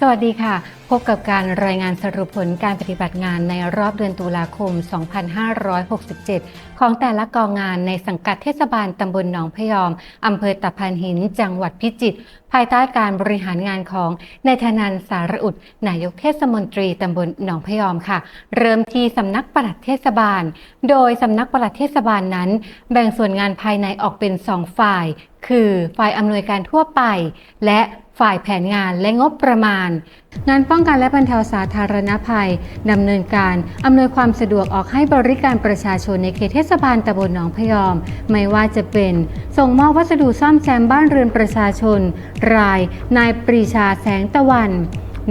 สวัสดีค่ะ พบกับการรายงานสรุปผลการปฏิบัติงานในรอบเดือนตุลาคม 2567 ของแต่ละกองงานในสังกัดเทศบาลตำบลหนองพยอมอำเภอตะพานหิน จังหวัดพิจิตร ภายใต้การบริหารงานของนายธนันสารอุด นายกเทศมนตรีตำบลหนองพยอมค่ะ เริ่มที่สำนักปลัดเทศบาล โดยสำนักปลัดเทศบาลนั้น แบ่งส่วนงานภายในออกเป็นสองฝ่าย คือฝ่ายอำนวยการทั่วไป และฝ่ายแผนงานและงบประมาณ งานป้องกันและบรรเทาสาธารณภัยดำเนินการอำนวยความสะดวกออกให้บริการประชาชนในเขตเทศบาลตำบลหนองพยอม ไม่ว่าจะเป็น ส่งมอบวัสดุซ่อมแซมบ้านเรือนประชาชน ราย นายปรีชาแสงตะวัน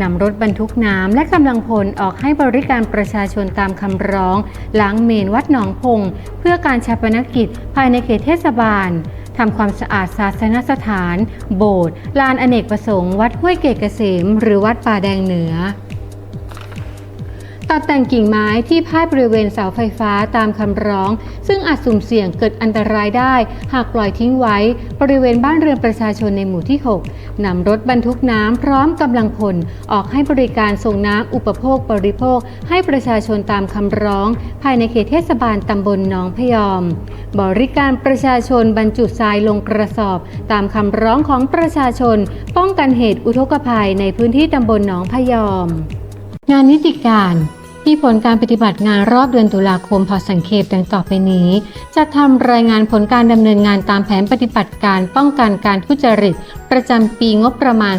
นำรถบรรทุกน้ำและกำลังพลออกให้บริการประชาชนตามคำร้อง ล้างเมนวัดหนองพง เพื่อการชาปนกิจภายในเขตเทศบาล ทำความสะอาดศาสนสถาน โบสถ์ลานอเนกประสงค์ วัดห้วยเกศเกษม หรือวัดป่าแดงเหนือ ตัดแต่งกิ่งไม้ที่พาดบริเวณเสาไฟฟ้าตามคำร้อง ซึ่งอาจสุ่มเสี่ยงเกิดอันตรายได้ หากปล่อยทิ้งไว้ บริเวณบ้านเรือนประชาชนในหมู่ที่ 6นำรถบรรทุกน้ำพร้อมกำลังพล ออกให้บริการส่งน้ำอุปโภคบริโภค ให้ประชาชนตามคำร้อง ภายในเขตเทศบาลตำบลหนองพยอม บริการประชาชนบรรจุทรายลงกระสอบ ตามคำร้องของประชาชน ป้องกันเหตุอุทกภัยในพื้นที่ตำบลหนองพยอม งานนิติการมีผลการปฏิบัติงานรอบเดือนตุลาคมพอสังเขปดังต่อไปนี้ จะทำรายงานผลการดำเนินงานตามแผนปฏิบัติการป้องกันการทุจริต ประจำปีงบประมาณ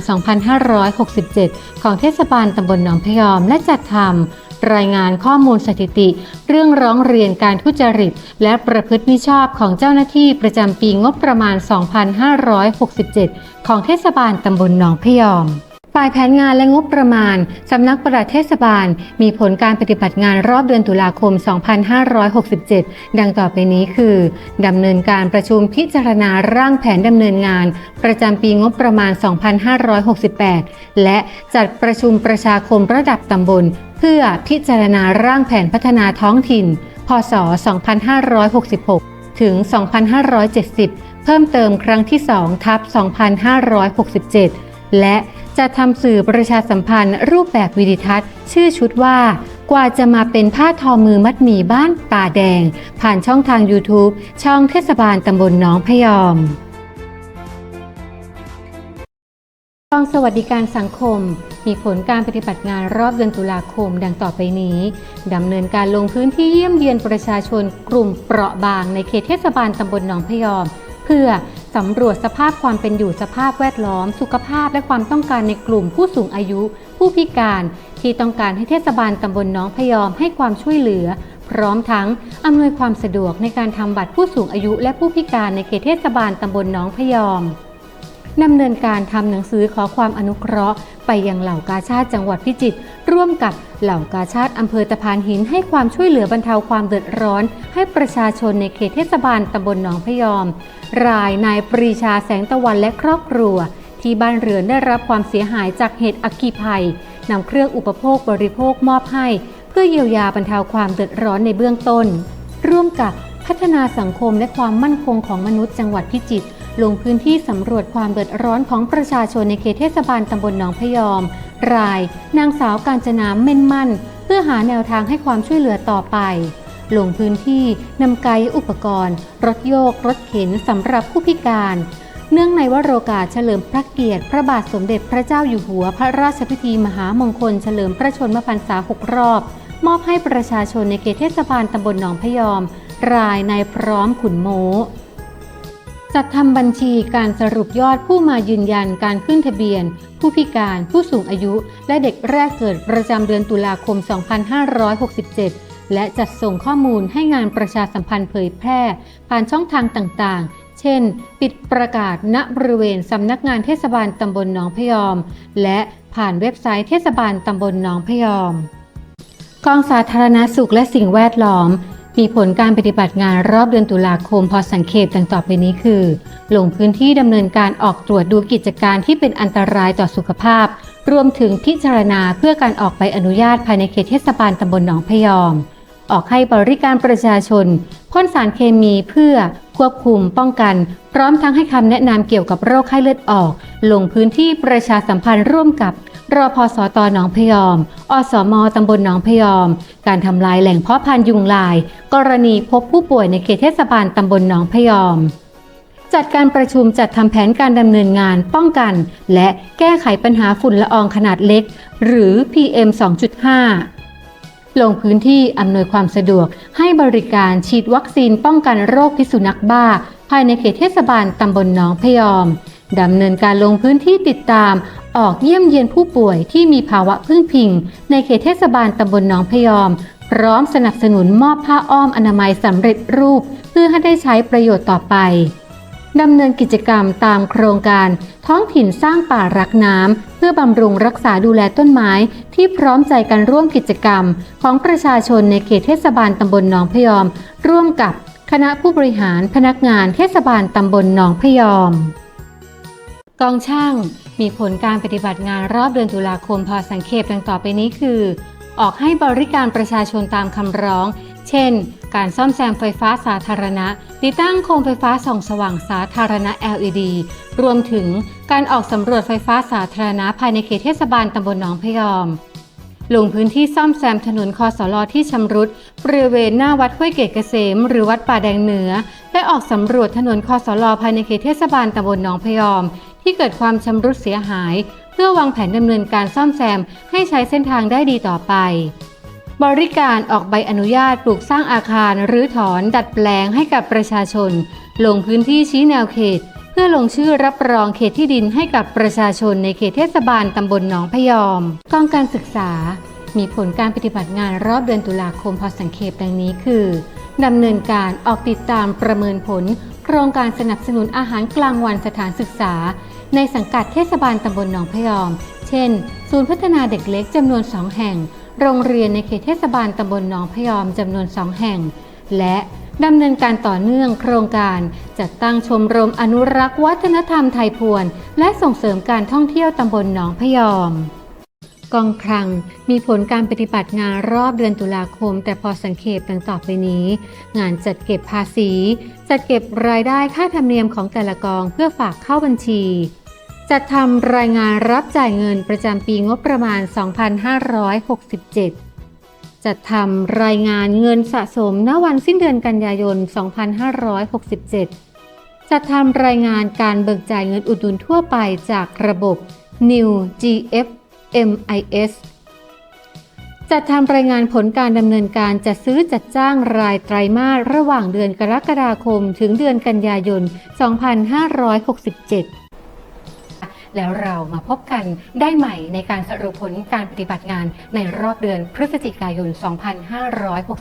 2567 ของเทศบาลตำบลหนองพยอมและจัดทำรายงานข้อมูลสถิติ เรื่องร้องเรียนการทุจริต และประพฤติมิชอบของเจ้าหน้าที่ประจำปีงบประมาณ 2567 ของเทศบาลตำบลหนองพยอม ฝ่ายแผนงานและงบประมาณ สำนักปลัดเทศบาล มีผลการปฏิบัติงานรอบเดือนตุลาคม 2567 ดังต่อไปนี้คือ ดำเนินการประชุมพิจารณาร่างแผนดำเนินงาน ประจำปีงบประมาณ 2568 และจัดประชุมประชาคมระดับตำบล เพื่อพิจารณาร่างแผนพัฒนาท้องถิ่น พศ 2566 ถึง 2570 เพิ่มเติมครั้งที่ 2 ทับ 2567 และ จะทำสื่อประชาสัมพันธ์ รูปแบบวิดิทัศน์ ชื่อชุดว่า กว่าจะมาเป็นผ้าทอมือมัดหมี่บ้านป่าแดง ผ่านช่องทาง YouTube ช่องเทศบาลตำบลหนองพยอมกองสวัสดิการสังคม มีผลการปฏิบัติงานรอบเดือนตุลาคมดังต่อไปนี้ดำเนินการลงพื้นที่เยี่ยมเยียนประชาชนกลุ่มเปราะบางในเขตเทศบาลตำบลหนองพยอม เพื่อ สำรวจสภาพความเป็นอยู่สภาพแวดล้อม สุขภาพและความต้องการในกลุ่มผู้สูงอายุ ผู้พิการ ที่ต้องการให้เทศบาลตำบลหนองพยอมให้ความช่วยเหลือ พร้อมทั้งอำนวยความสะดวกในการทำบัตรผู้สูงอายุ และผู้พิการในเขตเทศบาลตำบลหนองพยอม ดำเนินการทำหนังสือขอความอนุเคราะห์ ไปยังเหล่ากาชาติจังหวัดพิจิตรร่วมกับเหล่ากาชาติอำเภอตะพานหินให้ความช่วยเหลือบรรเทาความเดือดร้อน ให้ประชาชนในเขตเทศบาลตำบลหนองพยอม รายนายปรีชาแสงตะวันและครอบครัว ที่บ้านเรือนได้รับความเสียหายจากเหตุอัคคีภัยนำเครื่องอุปโภคบริโภคมอบให้ เพื่อเยียวยาบรรเทาความเดือดร้อนในเบื้องต้น ร่วมกับพัฒนาสังคมและความมั่นคงของมนุษย์จังหวัดพิจิตร ลงพื้นที่สำรวจความเดือดร้อนของประชาชนในเขตเทศบาลตำบลหนองพยอม ราย นางสาวกาญจนาเม่นมั่น เพื่อหาแนวทางให้ความช่วยเหลือต่อไป ลงพื้นที่นำไกด์อุปกรณ์ รถโยก รถเข็นสำหรับผู้พิการ เนื่องในวโรกาสเฉลิมพระเกียรติ พระบาทสมเด็จพระเจ้าอยู่หัว พระราชพิธีมหามงคล เฉลิมพระชนมพรรษาหกรอบ มอบให้ประชาชนในเขตเทศบาลตำบลหนองพยอม รายนายพร้อมขุนโม จัดทำบัญชีการสรุปยอดผู้มายืนยันการขึ้นทะเบียน ผู้พิการผู้สูงอายุ และเด็กแรกเกิดประจำเดือนตุลาคม 2567 และจัดส่งข้อมูลให้งานประชาสัมพันธ์เผยแพร่ ผ่านช่องทางต่างๆ เช่น ปิดประกาศณบริเวณสำนักงานเทศบาลตำบลหนองพยอม และผ่านเว็บไซต์เทศบาลตำบลหนองพยอม กองสาธารณสุขและสิ่งแวดล้อม มีผลการปฏิบัติงานรอบเดือนตุลาคมพอสังเขปดังต่อไปนี้คือ ลงพื้นที่ดำเนินการออกตรวจดูกิจการที่เป็นอันตรายต่อสุขภาพ รวมถึงพิจารณาเพื่อการออกใบอนุญาตภายในเขตเทศบาลตำบลหนองพยอม ออกให้บริการประชาชนพ่นสารเคมีเพื่อควบคุมป้องกัน พร้อมทั้งให้คำแนะนำเกี่ยวกับโรคไข้เลือดออก ลงพื้นที่ประชาสัมพันธ์ร่วมกับ รอพอสตหนองพยอม อสมตำบลหนองพยอม การทำลายแหล่งเพาะพันธุ์ยุงลาย กรณีพบผู้ป่วยในเขตเทศบาลตำบลหนองพยอม จัดการประชุมจัดทำแผนการดำเนินงานป้องกัน และแก้ไขปัญหาฝุ่นละอองขนาดเล็ก หรือ PM 2.5ลงพื้นที่อำนวยความสะดวกให้บริการฉีดวัคซีนป้องกันโรคพิษสุนัขบ้า ภายในเขตเทศบาลตำบลหนองพยอม ดำเนินการลงพื้นที่ติดตาม ออกเยี่ยมเยียนผู้ป่วยที่มีภาวะพึ่งพิง ในเขตเทศบาลตำบลหนองพยอม พร้อมสนับสนุนมอบผ้าอ้อมอนามัยสำเร็จรูป เพื่อให้ได้ใช้ประโยชน์ต่อไปดำเนินกิจกรรมตามโครงการ ท้องถิ่นสร้างป่ารักน้ำเพื่อบำรุงรักษาดูแลต้นไม้ ที่พร้อมใจกันร่วมกิจกรรม ของประชาชนในเขตเทศบาลตำบลหนองพยอม ร่วมกับคณะผู้บริหารพนักงานเทศบาลตำบลหนองพยอม กองช่าง มีผลการปฏิบัติงานรอบเดือนตุลาคมพอสังเขปดังต่อไปนี้คือ ออกให้บริการประชาชนตามคำร้อง เช่น การซ่อมแซมไฟฟ้าสาธารณะ ติดตั้งโคมไฟฟ้าส่องสว่างสาธารณะ LED รวมถึงการออกสำรวจไฟฟ้าสาธารณะภายในเขตเทศบาลตำบลหนองพยอมลงพื้นที่ซ่อมแซมถนนคอสลอที่ชำรุดบริเวณหน้าวัดห้วยเกตเกษม หรือวัดป่าแดงเหนือ และออกสำรวจถนนคอสลอภายในเขตเทศบาลตำบลหนองพยอม ที่เกิดความชำรุดเสียหาย เพื่อวางแผนดำเนินการซ่อมแซมให้ใช้เส้นทางได้ดีต่อไป บริการออกใบอนุญาตปลูกสร้างอาคารหรือถอนดัดแปลงให้กับประชาชน ลงพื้นที่ชี้แนวเขต เพื่อลงชื่อรับรองเขตที่ดินให้กับประชาชนในเขตเทศบาลตำบลหนองพยอมกองการศึกษา มีผลการปฏิบัติงานรอบเดือนตุลาคมพอสังเขปดังนี้คือดำเนินการออกติดตามประเมินผล โครงการสนับสนุนอาหารกลางวันสถานศึกษา ในสังกัดเทศบาลตำบลหนองพยอม เช่น ศูนย์พัฒนาเด็กเล็กจำนวน 2 แห่ง โรงเรียนในเขตเทศบาลตำบลหนองพยอมจำนวน 2 แห่ง และดำเนินการต่อเนื่องโครงการจัดตั้งชมรมอนุรักษ์วัฒนธรรมไทยพวน และส่งเสริมการท่องเที่ยวตำบลหนองพยอม กองคลังมีผลการปฏิบัติงานรอบเดือนตุลาคม แต่พอสังเขปดังต่อไปนี้ งานจัดเก็บภาษี จัดเก็บรายได้ค่าธรรมเนียมของแต่ละกองเพื่อฝากเข้าบัญชี จัดทำรายงานรับจ่ายเงินประจำปีงบประมาณ 2567 จัดทำรายงานเงินสะสมณวันสิ้นเดือนกันยายน 2567 จัดทำรายงานการเบิกจ่ายเงินอุดหนุนทั่วไปจากระบบ New GF MIS จัดทำรายงานผลการดำเนินการจัดซื้อจัดจ้างรายไตรมาสระหว่างเดือนกรกฎาคมถึงเดือนกันยายน 2567แล้วเรามาพบกันได้ใหม่ในการสรุปผลการปฏิบัติงานในรอบเดือนพฤศจิกายน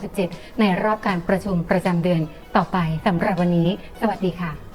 2567 ในรอบการประชุมประจำเดือนต่อไปสำหรับวันนี้ สวัสดีค่ะ